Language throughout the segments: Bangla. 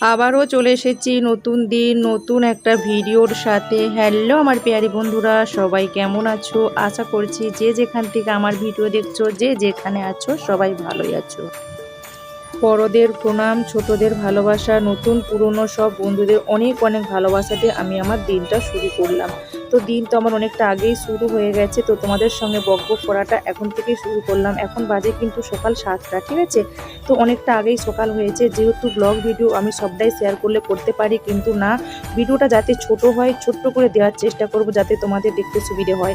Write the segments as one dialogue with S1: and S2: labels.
S1: আবারও চলে এসেছি নতুন দিন, নতুন একটা ভিডিওর সাথে। হ্যালো আমার পেয়ারি বন্ধুরা, সবাই কেমন আছো? আশা করছি যে যেখান থেকে আমার ভিডিও দেখছ, যে যেখানে আছো, সবাই ভালোই আছো। বড়দের প্রণাম, ছোটদের ভালোবাসা, নতুন, পুরনো সব বন্ধুদের অনেক অনেক ভালোবাসাতে আমি আমার দিনটা শুরু করলাম। তো দিন তো আমার অনেকটা আগেই শুরু হয়ে গেছে। তো তোমাদের সঙ্গে বক বক করাটা এখন থেকেই শুরু করলাম। এখন বাজে কিন্তু সকাল সাতটা, ঠিক আছে? তো অনেকটা আগেই সকাল হয়েছে। যেহেতু ব্লগ ভিডিও আমি সবটাই শেয়ার করলে করতে পারি, কিন্তু না, ভিডিওটা যাতে ছোট হয়, ছোট্ট করে দেওয়ার চেষ্টা করব যাতে তোমাদের দেখতে সুবিধে হয়।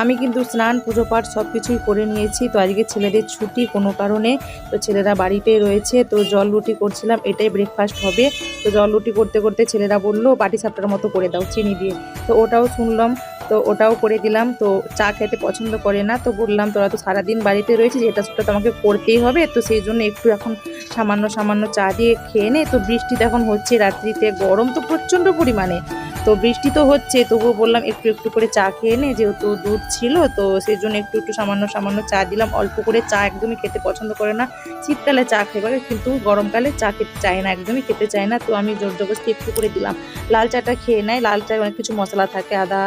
S1: আমি কিন্তু স্নান, পুজো পাঠ সব কিছুই করে নিয়েছি। তো আজকে ছেলেদের ছুটি কোনো কারণে, তো ছেলেরা বাড়িতে রয়েছে, তো জল রুটি করছিলাম, এটাই ব্রেকফাস্ট হবে। তো জল রুটি করতে করতে ছেলেরা বলল, বাটি সাপটার মতো করে দাও, চিনি দিয়ে। তো ওটাও শুনলাম, তো ওটাও করে দিলাম। তো চা খেতে পছন্দ করে না, তো বললাম, তোরা তো সারাদিন বাড়িতে রয়েছিস, এটা সেটা তো আমাকে করতেই হবে। তো সেই জন্য একটু এখন সামান্য সামান্য চা দিয়ে খেয়ে নে। তো বৃষ্টি তো এখন হচ্ছে, রাত্রিতে গরম তো প্রচণ্ড পরিমাণে। তো বৃষ্টি তো হচ্ছে, তবুও বললাম একটু একটু করে চা খেয়ে নে, যেহেতু দুধ ছিল, তো সেই জন্য একটু একটু সামান্য সামান্য চা দিলাম। অল্প করে চা একদমই খেতে পছন্দ করে না। শীতকালে চা খেয়ে কিন্তু গরমকালে চা খেতে চায় না, একদমই খেতে চায় না। তো আমি জোর জবরদস্তি একটু করে দিলাম। লাল চাটা খেয়ে নেয়, লাল চায় অনেক কিছু মশলা থাকে, আদা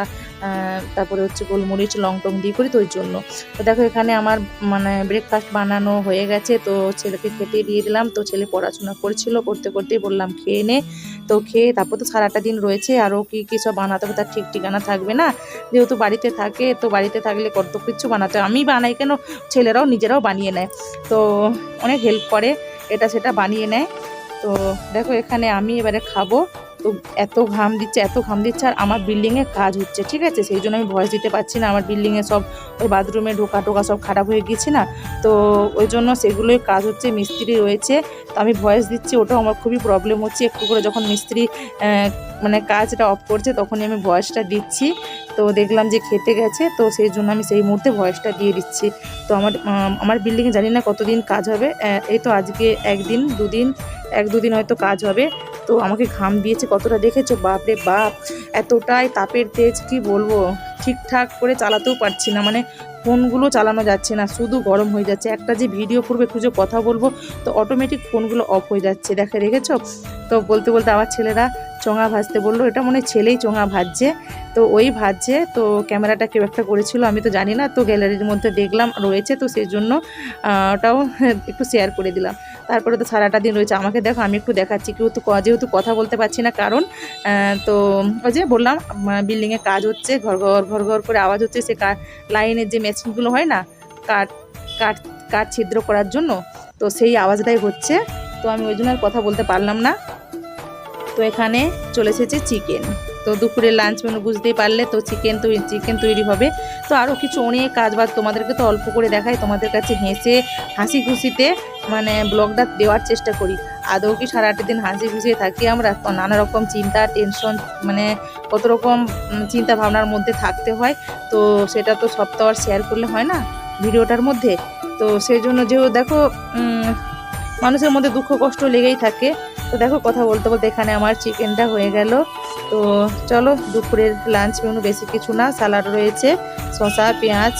S1: তারপরে হচ্ছে গোলমরিচ লং টং দিয়ে করি তো ওই জন্য। তো দেখো এখানে আমার মানে ব্রেকফাস্ট বানানো হয়ে গেছে, তো ছেলেকে খেতে দিয়ে দিলাম। তো ছেলে পড়াশোনা করছিল, করতে করতেই বললাম, খেয়ে নে। তো খেয়ে তারপর তো সারাটা দিন রয়েছে, আরও কি কী সব বানাতে হবে তার ঠিক ঠিকানা থাকবে না। যেহেতু বাড়িতে থাকে, তো বাড়িতে থাকলে কত কিছু বানাতে আমি বানাই কেন? ছেলেরাও নিজেরাও বানিয়ে নেয়। তো অনেক হেল্প করে, এটা সেটা বানিয়ে নেয়। তো দেখো এখানে আমি এবারে খাব। তো এত ঘাম দিচ্ছে, এত ঘাম দিচ্ছে আর আমার বিল্ডিংয়ে কাজ হচ্ছে, ঠিক আছে? সেই জন্য আমি ভয়েস দিতে পারছি না, আমার বিল্ডিংয়ে সব ওই বাথরুমে ঢোকা টোকা সব খারাপ হয়ে গিয়েছে না? তো ওই জন্য সেগুলোই কাজ হচ্ছে, মিস্ত্রি রয়েছে, তো আমি ভয়েস দিচ্ছি, ওটাও আমার খুবই প্রবলেম হচ্ছে। একটু করে যখন মিস্ত্রি মানে কাজটা অফ করছে, তখনই আমি ভয়েসটা দিচ্ছি। তো দেখলাম যে খেতে গেছে, তো সেই জন্য আমি সেই মুহূর্তে ভয়েসটা দিয়ে দিচ্ছি। তো আমার আমার বিল্ডিংয়ে জানি না কতদিন কাজ হবে এই তো আজকে একদিন, দুদিন, এক দুদিন হয়তো কাজ হবে। তো আমাকে ঘাম দিয়েছে, কতটা দেখেছ? বাপরে বাপ, এতটাই তাপের তেজ, কি বলব? ঠিকঠাক করে চালাতেও পারছি না মানে ফোনগুলো চালানো যাচ্ছে না, শুধু গরম হয়ে যাচ্ছে। একটা যে ভিডিও করব একটু যে কথা বলব, তো অটোমেটিক ফোনগুলো অফ হয়ে যাচ্ছে। দেখে রেখেছো তো বলতে বলতে আবার ছেলেরা চোঙা ভাজতে বলল, এটা মনে ছেলেই চোঙা ভাজছে। তো ওই ভাজছে, তো ক্যামেরাটা কেউ একটা করেছিল, আমি তো জানি না, তো গ্যালারির মধ্যে দেখলাম, রয়েছে, তো সেই জন্য ওটাও একটু শেয়ার করে দিলাম। তারপরে তো সারাটা দিন রয়েছে। আমাকে দেখো, আমি একটু দেখাচ্ছি, কেউ তো ক- যেহেতু কথা বলতে পারছি না, কারণ তো ওই যে বললাম বিল্ডিংয়ে কাজ হচ্ছে, ঘর ঘর ঘর ঘর করে আওয়াজ হচ্ছে, সে লাইনের যে মেশিনগুলো হয় না কাঠ কাঠ কাঠ ছিদ্র করার জন্য, তো সেই আওয়াজটাই হচ্ছে। তো আমি ওই জন্য আর কথা বলতে পারলাম না। তো এখানে চলে এসেছে চিকেন তো দুপুরে লাঞ্চ মেনু বুঝতেই পারলে তো চিকেন তো চিকেন তৈরি হবে। তো আরও কিছু অনেক কাজ বাজ তোমাদেরকে তো অল্প করে দেখাই। তোমাদের কাছে হেসে হাসি খুশিতে মানে ব্লগটা দেওয়ার চেষ্টা করি। আদৌ কি সারাটা দিন হাসি খুশিয়ে থাকি আমরা? নানা রকম চিন্তা টেনশন মানে কত রকম চিন্তা ভাবনার মধ্যে থাকতে হয়। তো সেটা তো সব তো আর শেয়ার করলে হয় না ভিডিওটার মধ্যে। তো সেই জন্য যেহেতু দেখো মানুষের মধ্যে দুঃখ, কষ্ট লেগেই থাকে। তো দেখো কথা বলতে বলতে এখানে আমার চিকেনটা হয়ে গেল। তো চলো দুপুরের লাঞ্চ মেনু বেশি কিছু না স্যালাড রয়েছে, শসা, পেঁয়াজ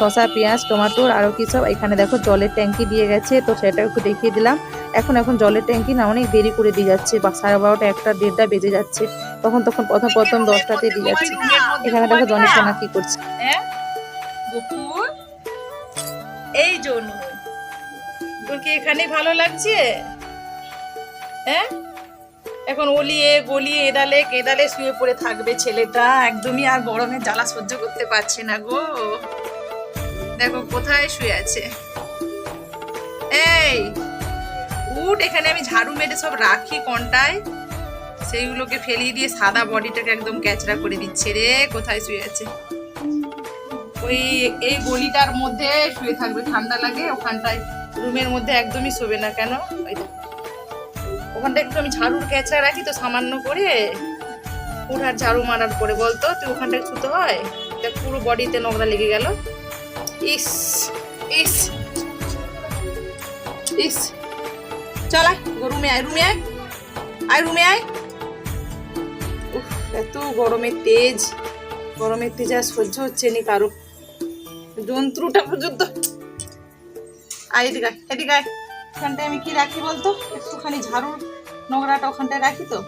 S1: শসা, পেঁয়াজ টমাটোর আরও কী সব। এখানে দেখো জলের ট্যাঙ্কি দিয়ে গেছে, তো সেটা একটু দেখিয়ে দিলাম। এখন এখন জলের ট্যাঙ্কি না অনেক দেরি করে দিয়ে যাচ্ছে, বা সাড়ে বারোটা একটা, দেড়টা বেজে যাচ্ছে। তখন তখন প্রথম প্রথম দশটাতে দিয়ে যাচ্ছে। এখানে দেখো জনের সোনা কি করছে।
S2: হ্যাঁ এই জন্য তোর কি এখানে ভালো লাগছে? হ্যাঁ? এখন ওলিয়ে গলিয়ে এদালে কেদালে শুয়ে পড়ে থাকবে ছেলেটা। একদমই আর গরমে জ্বালা সহ্য করতে পারছে না গো। দেখো, কোথায় শুয়ে আছে? এই, উঠ, এখানে আমি ঝাড়ু মেরে সব রাখি কোনটায়। সেইগুলোকে ফেলিয়ে দিয়ে সাদা বডিটাকে একদম ক্যাচড়া করে দিচ্ছে রে। কোথায় শুয়ে আছে? ওই, এই গলিটার মধ্যে শুয়ে থাকবে। ঠান্ডা লাগে, ওখানটায় রুমের মধ্যে একদমই শোবে না কেন? ওই। ওখানটা একটু আমি ঝাড়ুর ক্যাচড়া রাখি, তো সামান্য করে উঠার ঝাড়ু মারার পরে বলতো, তুই ওখানটায় ছুতে হয়। পুরো বডিতে নোংরা লেগে গেল। ইস ইস ইস। চল আয়, রুমে আয় রুমে আয় আয়, রুমে আয়। এত গরমের তেজ গরমের তেজ আর সহ্য হচ্ছে নি কারও। জন্তুটা পর্যন্ত। আয়, এদিকে এদিকে এখানটায় আমি কি রাখি বলতো? একটুখানি ঝাড়ুর নোংরাটা ওখানটায় রাখি তো।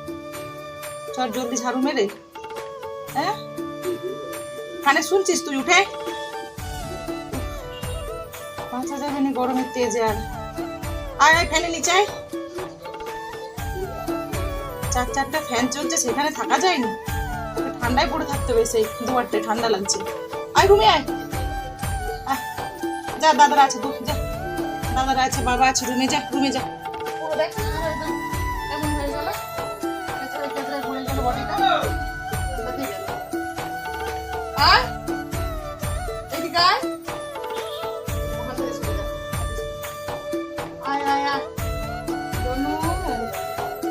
S2: চল জলদি ঝাড়ু মেরে। হ্যাঁ? কানে শুনছিস তুই? উঠে। বাঁচা যাবে না গরমের তেজে আর। আয় আয়, ফ্যানের নিচে চার চারটা ফ্যান চলছে, সেখানে থাকা যায় না ঠান্ডায় পড়ে থাকতে হবে সেই দুয়ারটায়, ঠান্ডা লাগছে। আয় ঘুমিয়ে আয়। যা, দাদারা আছে যা। দাদারা আছে, বাবা আছে, রুমে যা রুমে যা। দেখ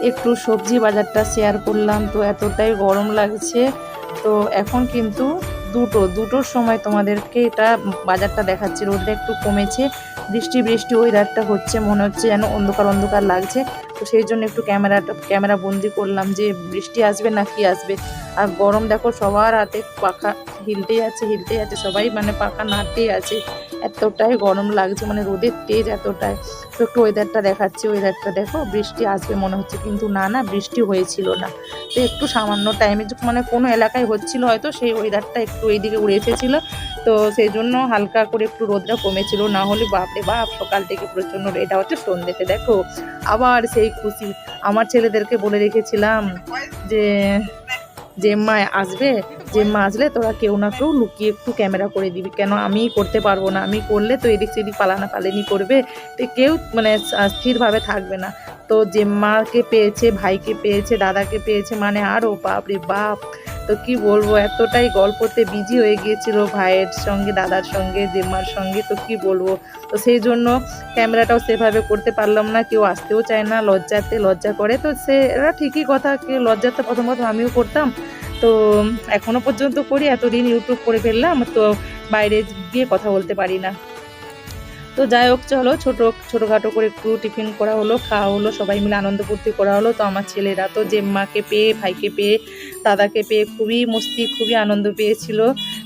S1: একটু সবজি বাজারটা শেয়ার করলাম, তো এতটাই গরম লাগছে। তো এখন কিন্তু দুটো, দুটোর সময় তোমাদেরকে এটা বাজারটা দেখাচ্ছি। রোদটা একটু কমেছে, বৃষ্টি বৃষ্টি ওয়েদারটা হচ্ছে, মনে হচ্ছে যেন অন্ধকার অন্ধকার লাগছে। তো সেই জন্য একটু ক্যামেরাটা, ক্যামেরা বন্দি করলাম যে বৃষ্টি আসবে না কি আসবে। আর গরম দেখো সবার হাতে পাখা হিলতেই আছে হিলতেই আছে, সবাই মানে পাখা নাড়তেই আছে। এতটাই গরম লাগছে মানে রোদের তেজ এতটাই। তো একটু ওয়েদারটা দেখাচ্ছি ওয়েদারটা দেখো, বৃষ্টি আসবে মনে হচ্ছে, কিন্তু না না, বৃষ্টি হয়েছিল না। তো একটু সামান্য টাইমে মানে কোনো এলাকায় হচ্ছিল হয়তো, সেই ওয়েদারটা একটু এইদিকে উড়ে এসেছিল। তো সেই জন্য হালকা করে একটু রোদটা কমেছিল, না হলে বাপরে বাপ, সকাল থেকে প্রচণ্ড এটা হচ্ছে সন্ধ্যেতে দেখো। আবার সেই খুশি। আমার ছেলেদেরকে বলে রেখেছিলাম যে, জেম্মা, আসবে? জেম্মা, আসলে তোরা কেউ না কেউ লুকিয়ে একটু ক্যামেরা করে দিবি। কেন? আমি করতে পারব না। আমি করলে তো এদিক সেদিক পালানা পালানি করবে। তো কেউ মানে স্থিরভাবে থাকবে না। তো জেম্মাকে পেয়েছে, ভাইকে পেয়েছে, দাদাকে পেয়েছে মানে আরও বাপরে বাপ। তো কি বলব, এতটাই গল্পতে বিজি হয়ে গিয়েছিল ভাইয়ের সঙ্গে, দাদার সঙ্গে, জেম্মার সঙ্গে, তো কি বলব। তো সেই জন্য ক্যামেরাটাও সেভাবে করতে পারলাম না, কেউ আসতেও চায় না, লজ্জাতে লজ্জা করে। তো সে এরা ঠিকই কথা, কেউ লজ্জাতে প্রথম প্রথম আমিও করতাম। তো এখনও পর্যন্ত করি, এতদিন ইউটিউব করে ফেললাম, তো বাইরে গিয়ে কথা বলতে পারি না। তো যাই হোক, চলো ছোটো, ছোটোখাটো করে একটু টিফিন করা হলো, খাওয়া হলো, সবাই মিলে আনন্দ ফুর্তি করা হলো। তো আমার ছেলেরা তো জেম্মাকে পেয়ে, ভাইকে পেয়ে, দাদাকে পেয়ে খুবই মস্তি, খুবই আনন্দ পেয়েছিল।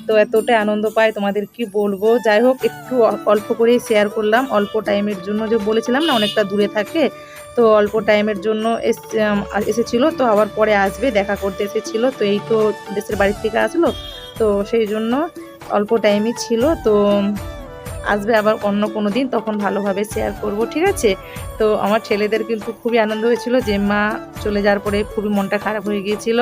S1: তো এতটাই আনন্দ পায়, তোমাদের কি বলব? যাই হোক, একটু অল্প করে শেয়ার করলাম। অল্প টাইমের জন্য যে বলেছিলাম না, অনেকটা দূরে থাকে। তো অল্প টাইমের জন্য এসেছিল, তো আবার পরে আসবে, দেখা করতে এসেছিল। তো এই তো দেশের বাড়ির থেকে আসলো। তো সেই জন্য অল্প টাইমই ছিল। তো আসবে আবার অন্য কোনো দিন, তখন ভালোভাবে শেয়ার করব, ঠিক আছে? তো আমার ছেলেদের কিন্তু খুবই আনন্দ হয়েছিল যে মা চলে যাওয়ার পরে খুবই মনটা খারাপ হয়ে গিয়েছিল।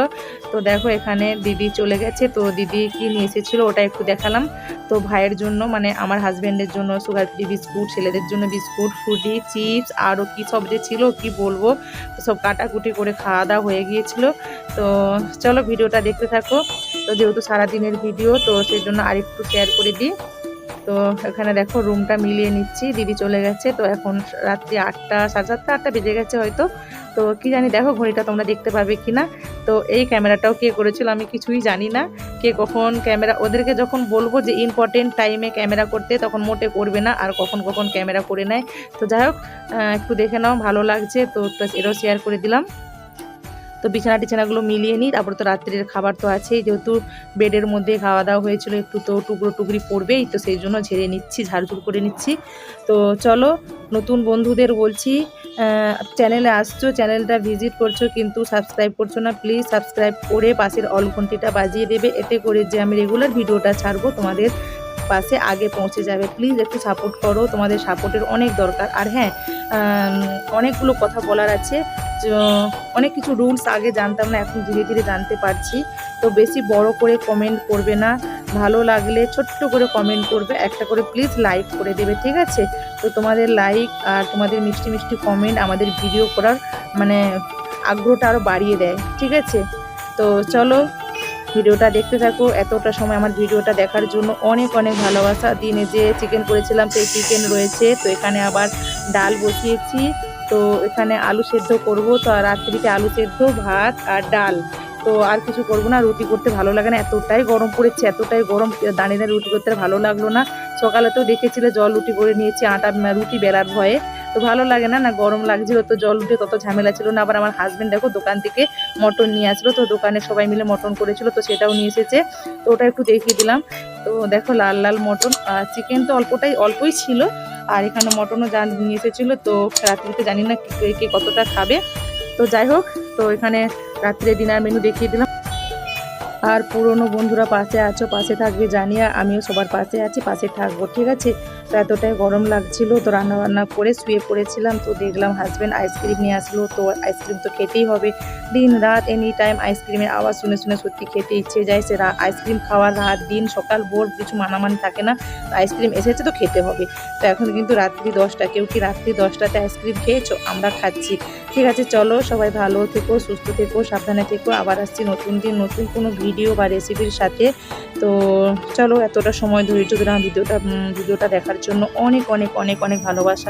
S1: তো দেখো এখানে দিদি চলে গেছে, তো দিদি কি নিয়ে এসেছিল ওটা একটু দেখালাম। তো ভাইয়ের জন্য মানে আমার হাজব্যান্ডের জন্য সুগার ফ্রি বিস্কুট, ছেলেদের জন্য বিস্কুট ফুডি চিপস আরও কী সব যে ছিল কি বলব, সব কাটাকুটি করে খাওয়া দাওয়া হয়ে গিয়েছিল। তো চলো ভিডিওটা দেখতে থাকো। তো যেহেতু সারাদিনের ভিডিও, তো সেই জন্য আরেকটু শেয়ার করে দিই। তো এখানে দেখো রুমটা মিলিয়ে নিচ্ছি। দিদি চলে গেছে, তো এখন রাত্রি আটটা, সাড়ে সাতটা, আটটা বেজে গেছে হয়তো। তো কি জানি, দেখো ঘড়িটা তোমরা দেখতে পাবে কি না তো এই ক্যামেরাটাও কে করেছিল আমি কিছুই জানি না। কে কখন ক্যামেরা ওদেরকে যখন বলব যে ইম্পর্টেন্ট টাইমে ক্যামেরা করতে, তখন মোটে করবে না, আর কখন কখন ক্যামেরা করে নেয়। তো যাই হোক একটু দেখে নাও, ভালো লাগছে। তো এটাও শেয়ার করে দিলাম। তো বিছানা টিছানাগুলো মিলিয়ে নিই, তারপর তো রাত্রের খাবার তো আছেই, যেহেতু বেডের মধ্যে খাওয়া দাওয়া হয়েছিল, একটু তো টুকরো টুকরি পড়বেই, তো সেই জন্য ঝেড়ে নিচ্ছি, ঝাড়ঝুড় করে নিচ্ছি। তো চলো, নতুন বন্ধুদের বলছি চ্যানেলে আসছো, চ্যানেলটা ভিজিট করছ, কিন্তু সাবস্ক্রাইব করছ না, প্লিজ সাবস্ক্রাইব করে পাশের অল ঘন্টিটা বাজিয়ে দেবে, এতে করে যে আমি রেগুলার ভিডিওটা ছাড়বো, তোমাদের পাশে আগে পৌঁছে যাবে। প্লিজ একটু সাপোর্ট করো, তোমাদের সাপোর্টের অনেক দরকার। আর হ্যাঁ অনেকগুলো কথা বলার আছে। অনেক কিছু রুলস আগে জানতাম না, এখন ধীরে ধীরে জানতে পারছি। তো বেশি বড় করে কমেন্ট করবে না, ভালো লাগলে ছোট্ট করে কমেন্ট করবে, একটা করে প্লিজ লাইক করে দেবে, ঠিক আছে? তো তোমাদের লাইক আর তোমাদের মিষ্টি মিষ্টি কমেন্ট আমাদের ভিডিও করার মানে আগ্রহটা আরও বাড়িয়ে দেয়, ঠিক আছে? তো চলো ভিডিওটা দেখতে থাকো। এতটা সময় আমার ভিডিওটা দেখার জন্য অনেক অনেক ভালোবাসা। দিনে যে চিকেন করেছিলাম, সেই চিকেন রয়েছে। তো এখানে আবার ডাল বসিয়েছি। তো এখানে আলু সেদ্ধ করব। তো রাত্রিতে আলু সেদ্ধ, ভাত আর ডাল। তো আর কিছু করব না, রুটি করতে ভালো লাগে না। এতটাই গরম পড়েছে, এতটাই গরম। দাঁড়িয়ে রুটি করতে ভালো লাগল না। সকালে তো দেখেছিলে জল রুটি করে নিয়েছি, আটা, রুটি বেলার ভয়ে। তো ভালো লাগে না না গরম লাগছিল, তো জল উঠে তত ঝামেলা ছিল না। আবার আমার হাজব্যান্ড দেখো দোকান থেকে মটন নিয়ে আসলো, তো দোকানে সবাই মিলে মটন করেছিল, তো সেটাও নিয়ে এসেছে। তো ওটা একটু দেখিয়ে দিলাম। তো দেখো লাল লাল মটন চিকেন তো অল্পটাই, অল্পই ছিল। আর এখানে মটনও যা নিয়ে এসেছিল, তো রাত্রিতে জানি না কে কে কতটা খাবে। তো যাই হোক, তো এখানে রাত্রে ডিনার মেনু দেখিয়ে দিলাম। আর পুরনো বন্ধুরা পাশে আছো, পাশে থাকবে জানিয়ে আমিও সবার পাশে আছি, পাশে থাকব, ঠিক আছে? তো এতটাই গরম লাগছিল, তো রান্না বান্না করে শুয়ে পড়েছিলাম, তো দেখলাম হাজব্যান্ড আইসক্রিম নিয়ে আসলো, তো আইসক্রিম তো খেতেই হবে। দিন রাত এনি টাইম আইসক্রিমের আওয়াজ শুনে শুনে সত্যি খেতে ইচ্ছে যায়, সে আইসক্রিম খাওয়ার রাত, দিন, সকাল, ভোর কিছু মানামানি থাকে না আইসক্রিম এসেছে তো খেতে হবে। তো এখন কিন্তু রাত্রি দশটা, কেউ কি রাত্রি দশটাতে আইসক্রিম খেয়েছো? আমরা খাচ্ছি। ঠিক আছে, চলো, সবাই ভালো থেকো, সুস্থ থেকো, সাবধানে থেকো। আবার আসছি নতুন দিন, নতুন কোনো ভিডিও বা রেসিপির সাথে। তো চলো, এতটা সময় ধৈর্য ধরে ভিডিওটা ভিডিওটা দেখার জন্য অনেক অনেক অনেক অনেক ভালোবাসা।